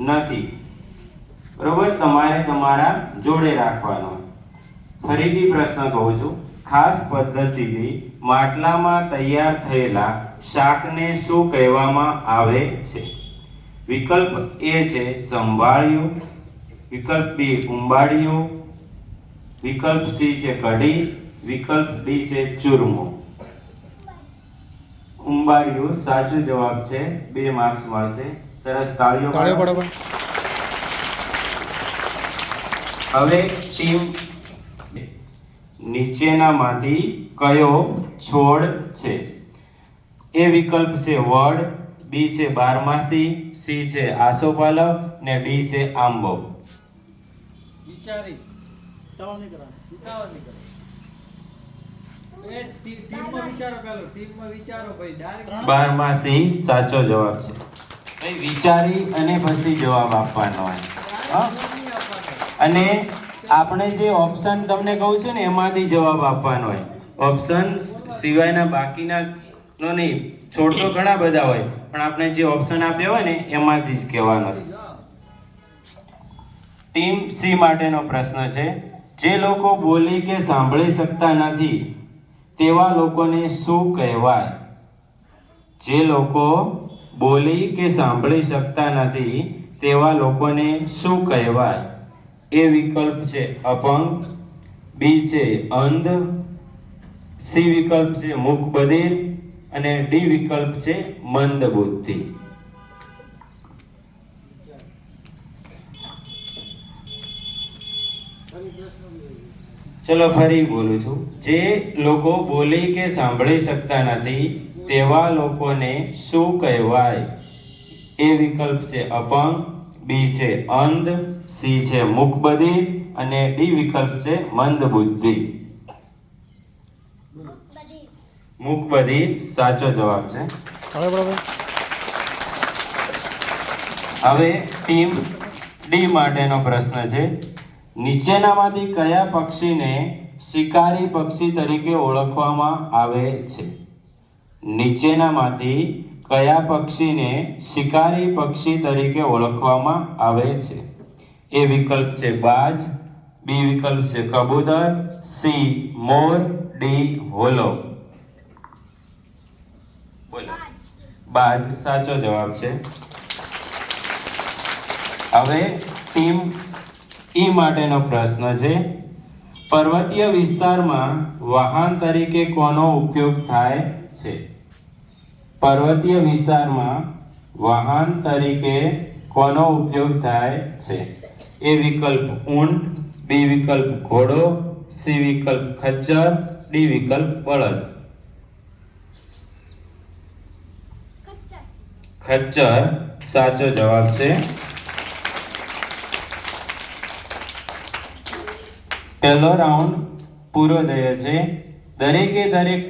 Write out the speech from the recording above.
નથી. બરોબર? તમારે તમારા જોડે રાખવાનો ફરીથી પ્રશ્ન કહું છું. ખાસ પદ્ધતિથી માટલામાં તૈયાર થયેલા શાકને શું કહેવામાં આવે છે? વિકલ્પ એ છે સંભાળ્યું. વિકલ્પ બી ઉંબાડિયું. વિકલ્પ સી છે કઢી. વિકલ્પ ડી છે ચૂરમો. ઉંબાડિયું સાચો જવાબ છે. બે માર્ક્સ મળશે. સરસ તાળીઓ તાળીઓ પાડો. હવે ટીમ નીચેનામાંથી કયો છોડ છે? એ વિકલ્પ છે વડ બી છે બારમાસી સી છે આસોપાલવ ને ડી છે આંબો. વિચારી. ઉતાવળ નહીં કરવાની. કરો એ ટીમમાં વિચારો પેલો. ટીમમાં વિચારો ભાઈ. ડાયરેક્ટ બારમાસી સાચો જવાબ છે. વિચારી અને પછી જવાબ આપવાનો હોય. અને આપણે જે ઓપ્શન તમને કહું છું ને, એમાંથી જવાબ આપવાનો હોય. ઓપ્શન સિવાયના બાકીના નો નહીં છોડ ઘણા બધા હોય, પણ આપણે જે ઓપ્શન આપ્યો હોય ને, એમાંથી જ કહેવાનો છે. ટીમ સી માટેનો પ્રશ્ન છે, જે લોકો બોલી કે સાંભળી શકતા નથી, તેવા લોકોને શું કહેવાય? જે લોકો બોલી કે સાંભળી શકતા નથી તેવા લોકોને શું કહેવાય? એ વિકલ્પ છે અપંગ, બી છે અંધ, સી વિકલ્પ છે મુખ બધિર અને ડી વિકલ્પ છે મંદ બુદ્ધિ ચલો ફરી બોલું છું. જે લોકો બોલી કે સાંભળી શકતા નથી તેવા લોકોને શું કહેવાય? એ વિકલ્પ છે અપંગ બી છે અંધ સી છે મુખબદી અને ડી વિકલ્પ છે મંદ બુદ્ધિ મૂકબધિર સાચો જવાબ છે. હવે ટીમ ડી માટેનો પ્રશ્ન છે. નીચેનામાંથી કયા પક્ષીને શિકારી પક્ષી તરીકે ઓળખવામાં આવે છે? નીચેનામાંથી કયા પક્ષીને શિકારી પક્ષી તરીકે ઓળખવામાં આવે છે? એ વિકલ્પ છે બાજ, બી વિકલ્પ છે કબૂતર, સી મોર, ડી હોલો. બોલો. બાજ, સાચો જવાબ છે. હવે ટીમ ઈ માટેનો પ્રશ્ન છે. પર્વતીય વિસ્તારમાં વાહન તરીકે કોનો ઉપયોગ થાય છે? પર્વતીય વિસ્તારમાં વાહન તરીકે કોનો ઉપયોગ થાય છે? એ વિકલ્પ ઊંટ, બી વિકલ્પ ઘોડો, સી વિકલ્પ ખચ્ચર, ડી વિકલ્પ બળદ. ખચ્ચર સાચો જવાબ છે. પહેલો રાઉન્ડ પૂરો થયો છે. દરેકે દરેક